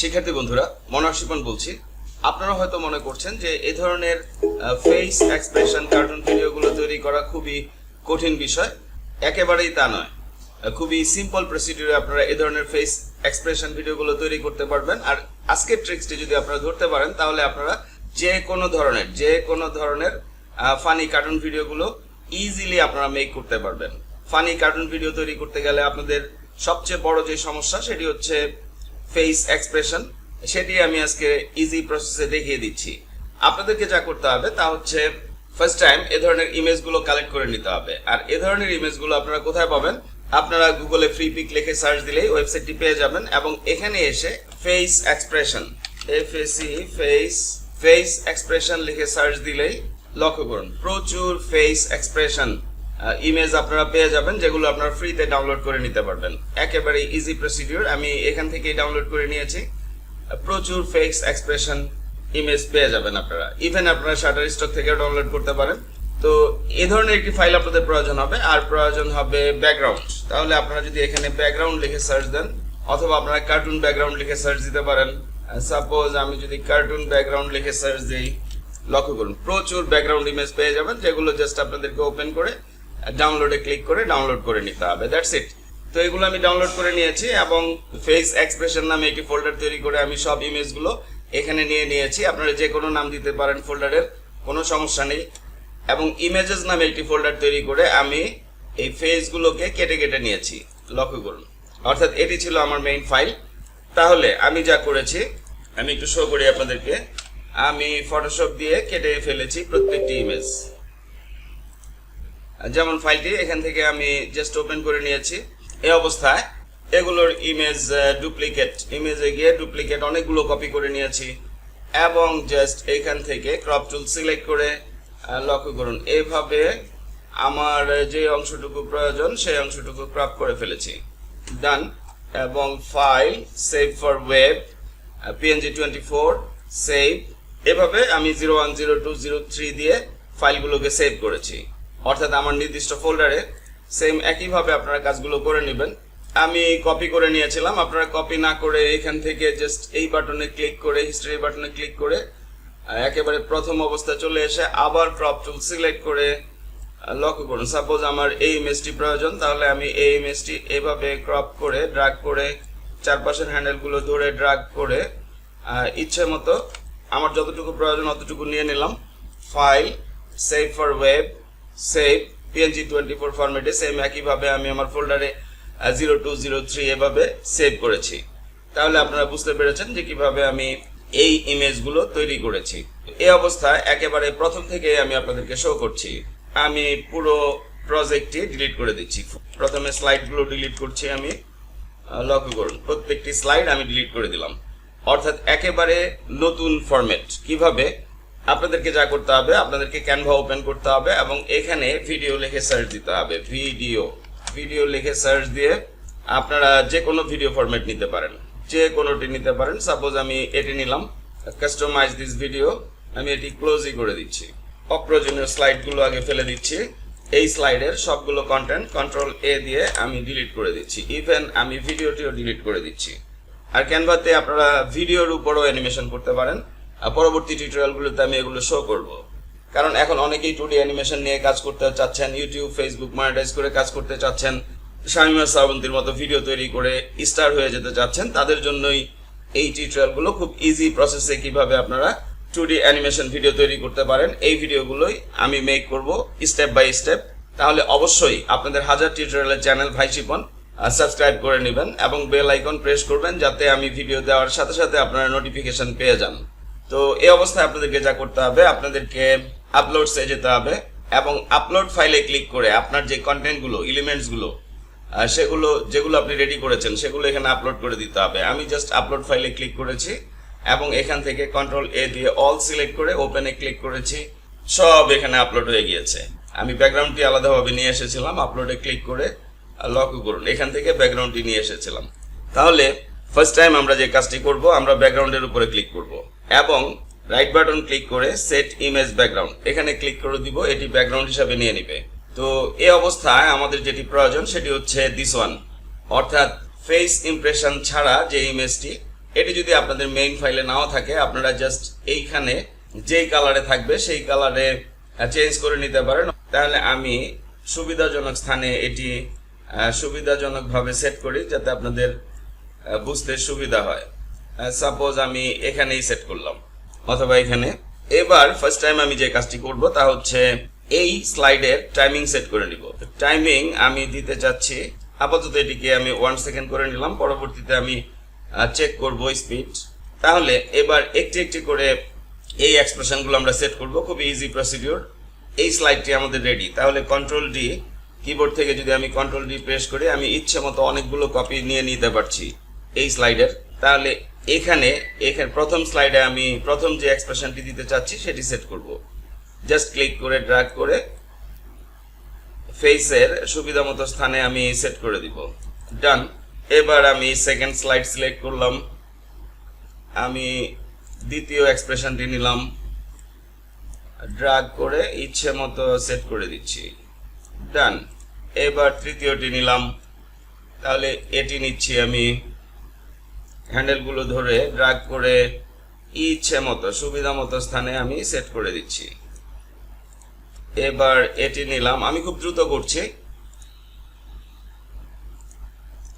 শিক্ষার্থী বন্ধুরা মনোহর বলছি। আপনারা হয়তো মনে করছেন যে এ ধরনের ফেস এক্সপ্রেশন কার্টুন ভিডিওগুলো তৈরি করা খুবই কঠিন বিষয়। একেবারেই তা নয়। খুবই সিম্পল প্রসিডিউরে আপনারা এ ধরনের ফেস এক্সপ্রেশন ভিডিওগুলো তৈরি করতে পারবেন। আর আজকের ট্রিক্সটি যদি আপনারা ধরতে পারেন, তাহলে আপনারা যে কোনো ধরনের, যে কোনো ধরনের ফানি কার্টুন ভিডিওগুলো ইজিলি আপনারা মেক করতে পারবেন। ফানি কার্টুন ভিডিও তৈরি করতে গেলে আপনাদের সবচেয়ে বড় যে সমস্যা, সেটি হচ্ছে ফেস এক্সপ্রেশন সেটি আমি আজকে ইজি প্রসেসে দেখিয়ে দিচ্ছি। আপনাদেরকে যা করতে হবে তা হচ্ছে ফার্স্ট টাইম এ ধরনের ইমেজগুলো কালেক্ট করে নিতে হবে। আর এ ধরনের ইমেজগুলো আপনারা কোথায় পাবেন? আপনারা গুগলে ফ্রি পিক লিখে সার্চ দিলেই ওয়েবসাইটটি পেয়ে যাবেন এবং এখানে এসে face expression F AC face face expression লিখে সার্চ দিলেই লক্ষ্য করুন। প্রচুর ফেস এক্সপ্রেশন ইমেজ আপনারা পেয়ে যাবেন, যেগুলো আপনারা ফ্রিতে ডাউনলোড করে নিতে পারবেন। একেবারে ইজি প্রসিডিউর আমি এখান থেকেই ডাউনলোড করে নিয়েছি। প্রচুর ফেক্স এক্সপ্রেশন ইমেজ পেয়ে যাবেন আপনারা। ইভেন আপনারা শাটার স্টক থেকে ডাউনলোড করতে পারেন। তো এ ধরনের একটি ফাইল আপনাদের প্রয়োজন হবে, আর প্রয়োজন হবে ব্যাকগ্রাউন্ড তাহলে আপনারা যদি এখানে ব্যাকগ্রাউন্ড লিখে সার্চ দেন, অথবা আপনারা কার্টুন ব্যাকগ্রাউন্ড লিখে সার্চ দিতে পারেন। সাপোজ আমি যদি কার্টুন ব্যাকগ্রাউন্ড লিখে সার্চ দিই, লক্ষ্য করুন, প্রচুর ব্যাকগ্রাউন্ড ইমেজ পেয়ে যাবেন, যেগুলো জাস্ট আপনাদেরকে ওপেন করে ডাউনলোডে ক্লিক করে ডাউনলোড করে নিতে হবে দ্যাটস ইট তো এগুলো আমি ডাউনলোড করে নিয়েছি এবং ফেস এক্সপ্রেশন নামে একটি ফোল্ডার তৈরি করে আমি সব ইমেজগুলো এখানে নিয়ে নিয়েছি। আপনারা যে কোনো নাম দিতে পারেন ফোল্ডারের কোনো সমস্যা নেই। এবং ইমেজেস নামে একটি ফোল্ডার তৈরি করে আমি এই ফেসগুলোকে কেটে কেটে নিয়েছি, লক্ষ্য করুন। অর্থাৎ এটি ছিল আমার মেইন ফাইল তাহলে আমি যা করেছি, আমি একটু শো করি আপনাদেরকে। আমি ফটোশপ দিয়ে কেটে ফেলেছি প্রত্যেকটি ইমেজ যেমন ফাইলটি, এখান থেকে আমি জাস্ট ওপেন করে নিয়েছি। এই অবস্থায় এগুলোর ইমেজ ডুপ্লিকেট ইমেজে গিয়ে ডুপ্লিকেট অনেকগুলো কপি করে নিয়েছি। এবং জাস্ট এখান থেকে ক্রপ টুল সিলেক্ট করে লক্ষ্য করুন এইভাবে আমার যে অংশটুকু প্রয়োজন, সেই অংশটুকু ক্রপ করে ফেলেছি। ডান এবং file save for web PNG twenty four save এভাবে আমি zero one zero two zero three দিয়ে ফাইলগুলোকে সেভ করেছি। অর্থাৎ আমার নির্দিষ্ট ফোল্ডারে সেম একইভাবে আপনারা কাজগুলো করে নেবেন। আমি কপি করে নিয়েছিলাম। আপনারা কপি না করে এখান থেকে জাস্ট এই বাটনে ক্লিক করে হিস্ট্রি বাটনে ক্লিক করে, একেবারে প্রথম অবস্থায় চলে এসে আবার ক্রপ টুল সিলেক্ট করে লক্ষ্য করুন। সাপোজ আমার এই ইমেজটি প্রয়োজন, তাহলে আমি এই ইমেজটি এভাবে ক্রপ করে ড্রাগ করে, চারপাশের হ্যান্ডেলগুলো ধরে ড্রাগ করে ইচ্ছে মতো আমার যতটুকু প্রয়োজন অতটুকু নিয়ে নিলাম। File save for web save PNG twenty four ফরম্যাটে সেম একইভাবে আমি আমার ফোল্ডারে জিরো টু জিরো থ্রি এভাবে সেভ করেছি। তাহলে আপনারা বুঝতে পেরেছেন যে কীভাবে আমি এই ইমেজগুলো তৈরি করেছি। এই অবস্থায় একেবারে প্রথম থেকে আমি আপনাদেরকে শো করছি। আমি পুরো প্রজেক্টটি ডিলিট করে দিচ্ছি। প্রথমে স্লাইডগুলো ডিলিট করছি আমি। লক্ষ্য করুন। প্রত্যেকটি স্লাইড আমি ডিলিট করে দিলাম। অর্থাৎ একেবারে নতুন ফরম্যাট কীভাবে? আপনাদেরকে যা করতে হবে, আপনাদেরকে ক্যানভা ওপেন করতে হবে এবং এখানে ভিডিও লিখে সার্চ দিতে হবে। ভিডিও ভিডিও লিখে সার্চ দিয়ে আপনারা যে কোনো ভিডিও ফরম্যাট নিতে পারেন। যে কোনোটি নিতে পারেন। সাপোজ আমি এটি নিলাম। কাস্টমাইজ দিস ভিডিও আমি এটি ক্লোজই করে দিচ্ছি। অপ্রয়োজনীয় স্লাইডগুলো আগে ফেলে দিচ্ছি। এই স্লাইডের সবগুলো কন্টেন্ট কন্ট্রোল এ দিয়ে আমি ডিলিট করে দিচ্ছি। ইভেন আমি ভিডিওটিও ডিলিট করে দিচ্ছি। আর ক্যানভাতে আপনারা ভিডিওর উপরও অ্যানিমেশন করতে পারেন। পরবর্তী টিউটোরিয়ালগুলোতে আমি এগুলো শো করব। কারণ এখন অনেকেই টুডি অ্যানিমেশন নিয়ে কাজ করতে চাচ্ছেন ইউটিউব ফেসবুক মনিটাইজ করে কাজ করতে চাচ্ছেন, শামিমা শ্রাবন্তীর মতো ভিডিও তৈরি করে স্টার হয়ে যেতে চাচ্ছেন, তাদের জন্যই এই টিউটোরিয়ালগুলো খুব ইজি প্রসেসে কীভাবে আপনারা টুডি অ্যানিমেশন ভিডিও তৈরি করতে পারেন, এই ভিডিওগুলোই আমি মেক করব স্টেপ বাই স্টেপ তাহলে অবশ্যই আপনাদের হাজার টিউটোরিয়ালের চ্যানেল ভাই শিপন সাবস্ক্রাইব করে নেবেন এবং বেল আইকন প্রেস করবেন, যাতে আমি ভিডিও দেওয়ার সাথে সাথে আপনারা নোটিফিকেশন পেয়ে যান। তো এই অবস্থায় আপনাদেরকে যা করতে হবে, আপনাদেরকে আপলোডসে যেতে হবে এবং আপলোড ফাইলে ক্লিক করে আপনার যে কন্টেন্টগুলো এলিমেন্টসগুলো সেগুলো, যেগুলো আপনি রেডি করেছেন, সেগুলো এখানে আপলোড করে দিতে হবে। আমি জাস্ট আপলোড ফাইলে ক্লিক করেছি এবং এখান থেকে কন্ট্রোল এ দিয়ে অল সিলেক্ট করে ওপেনে ক্লিক করেছি। সব এখানে আপলোড হয়ে গিয়েছে। আমি ব্যাকগ্রাউন্ডটি আলাদাভাবে নিয়ে এসেছিলাম আপলোডে ক্লিক করে লক্ষ্য করুন। এখান থেকে ব্যাকগ্রাউন্ডটি নিয়ে এসেছিলাম। তাহলে ফার্স্ট টাইম আমরা যে কাজটি করব, আমরা ব্যাকগ্রাউন্ডের উপরে ক্লিক করব। এবং রাইট বাটন ক্লিক করে সেট ইমেজ ব্যাকগ্রাউন্ড এখানে ক্লিক করে দিব, এটি ব্যাকগ্রাউন্ড হিসাবে নিয়ে নিবে। তো এই অবস্থায় আমাদের যেটি প্রয়োজন সেটি হচ্ছে দিস ওয়ান অর্থাৎ ফেস ইমপ্রেশন ছাড়া যে ইমেজটি এটি যদি আপনাদের মেইন ফাইলে নাও থাকে, আপনারা জাস্ট এইখানে যেই কালারে থাকবে, সেই কালারে চেঞ্জ করে নিতে পারেন। তাহলে আমি সুবিধাজনক স্থানে এটি সুবিধাজনকভাবে সেট করি, যাতে আপনাদের বুঝতে সুবিধা হয়। সাপোজ আমি এখানেই সেট করলাম, অথবা এখানে। এবার ফার্স্ট টাইম আমি যে কাজটি করব তা হচ্ছে এই স্লাইডের টাইমিং সেট করে নিব। টাইমিং আমি দিতে চাচ্ছি, আপাতত এটিকে আমি ওয়ান সেকেন্ড করে নিলাম, পরবর্তীতে আমি চেক করব স্পিড তাহলে এবার একটি একটি করে এই এক্সপ্রেশনগুলো আমরা সেট করব খুব ইজি প্রসিডিওর এই স্লাইডটি আমাদের রেডি তাহলে কন্ট্রোল ডি কিবোর্ড থেকে যদি আমি কন্ট্রোল ডি প্রেস করি, আমি ইচ্ছে মতো অনেকগুলো কপি নিয়ে নিতে পারছি এই স্লাইডের তাহলে এখানে এখানে প্রথম স্লাইডে আমি প্রথম যে এক্সপ্রেশনটি দিতে চাচ্ছি, সেটি সেট করব। জাস্ট ক্লিক করে ড্র্যাগ করে ফেসের সুবিধা মতো স্থানে আমি সেট করে দিব। ডান এবার আমি সেকেন্ড স্লাইড সিলেক্ট করলাম। আমি দ্বিতীয় এক্সপ্রেশনটি নিলাম। ড্রাগ করে ইচ্ছে মতো সেট করে দিচ্ছি। ডান এবার তৃতীয়টি নিলাম। তাহলে এটি নিচ্ছি আমি হ্যান্ডেলগুলো ধরে ড্রাগ করে ইচ্ছে মতো, সুবিধা মতো স্থানে আমি সেট করে দিচ্ছি। এবার এটি নিলাম। আমি খুব দ্রুত করছি।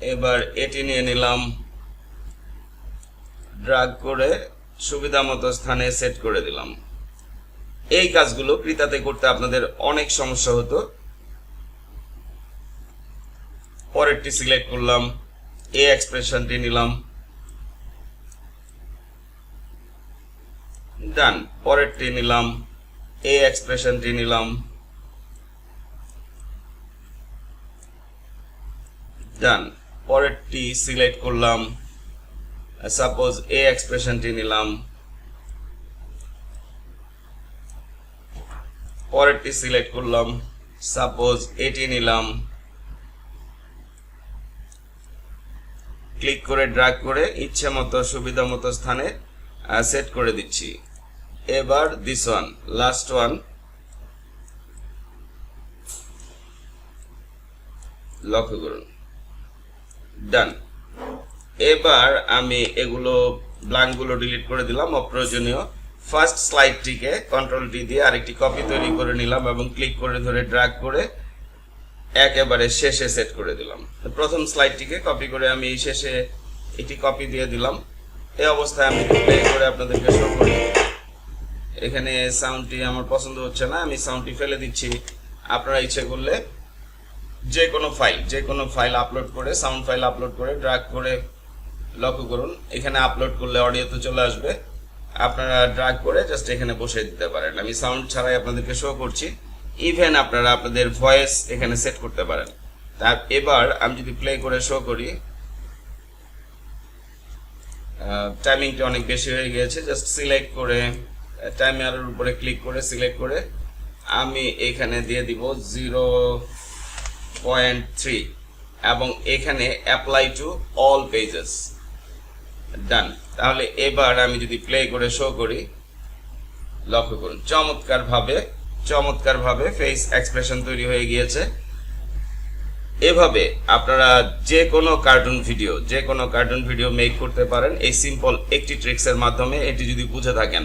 এবার এটি নিয়ে নিলাম। ড্রাগ করে সুবিধা মতো স্থানে সেট করে দিলাম। এই কাজগুলো ক্রিতাতে করতে আপনাদের অনেক সমস্যা হতো। পরেরটি সিলেক্ট করলাম। এই এক্সপ্রেশনটি নিলাম। ডান পরেরটি নিলাম এই এক্সপ্রেশনটি নিলাম। ডান পরেরটি সিলেক্ট করলাম সাপোজ এই এক্সপ্রেশনটি নিলাম। পরেরটি সিলেক্ট করলাম সাপোজ এটি নিলাম। ক্লিক করে ড্রাগ করে ইচ্ছে মতো সুবিধা মতো স্থানে সেট করে দিচ্ছি। এবার দিস ওয়ান লাস্ট ওয়ান লক্ষ্য করুন। ডান এবার আমি এগুলো ব্লাঙ্কগুলো ডিলিট করে দিলাম, অপ্রয়োজনীয়। ফার্স্ট স্লাইডটিকে কন্ট্রোল ডি দিয়ে আরেকটি কপি তৈরি করে নিলাম এবং ক্লিক করে ধরে ড্র্যাগ করে একেবারে শেষে সেট করে দিলাম। প্রথম স্লাইডটিকে কপি করে আমি শেষে একটি কপি দিয়ে দিলাম। এই অবস্থায় আমি প্লে করে আপনাদেরকে শো করি। এখানে সাউন্ডটি আমার পছন্দ হচ্ছে না, আমি সাউন্ডটি ফেলে দিচ্ছি। আপনারা ইচ্ছে করলে যে কোনো ফাইল যে কোনো ফাইল আপলোড করে সাউন্ড ফাইল আপলোড করে ড্রাগ করে লক্ষ্য করুন। এখানে আপলোড করলে অডিও তো চলে আসবে। আপনারা ড্রাগ করে জাস্ট এখানে বসে দিতে পারেন। আমি সাউন্ড ছাড়াই আপনাদেরকে শো করছি। ইভেন আপনারা আপনাদের ভয়েস এখানে সেট করতে পারেন। তার এবার আমি যদি প্লে করে শো করি টাইমিংটা অনেক বেশি হয়ে গিয়েছে। জাস্ট সিলেক্ট করে টাইমারের উপরে ক্লিক করে সিলেক্ট করে, আমি এখানে দিয়ে দিব জিরো পয়েন্ট থ্রি এবং এখানে apply to all pages done তাহলে এবার আমি যদি প্লে করে শো করি, লক্ষ্য করুন, চমৎকারভাবে চমৎকারভাবে ফেস এক্সপ্রেশন তৈরি হয়ে গিয়েছে। এভাবে আপনারা যে কোনো কার্টুন ভিডিও যে কোনো কার্টুন ভিডিও মেক করতে পারেন। এই সিম্পল একটি ট্রিক্সের মাধ্যমে এটি যদি বুঝে থাকেন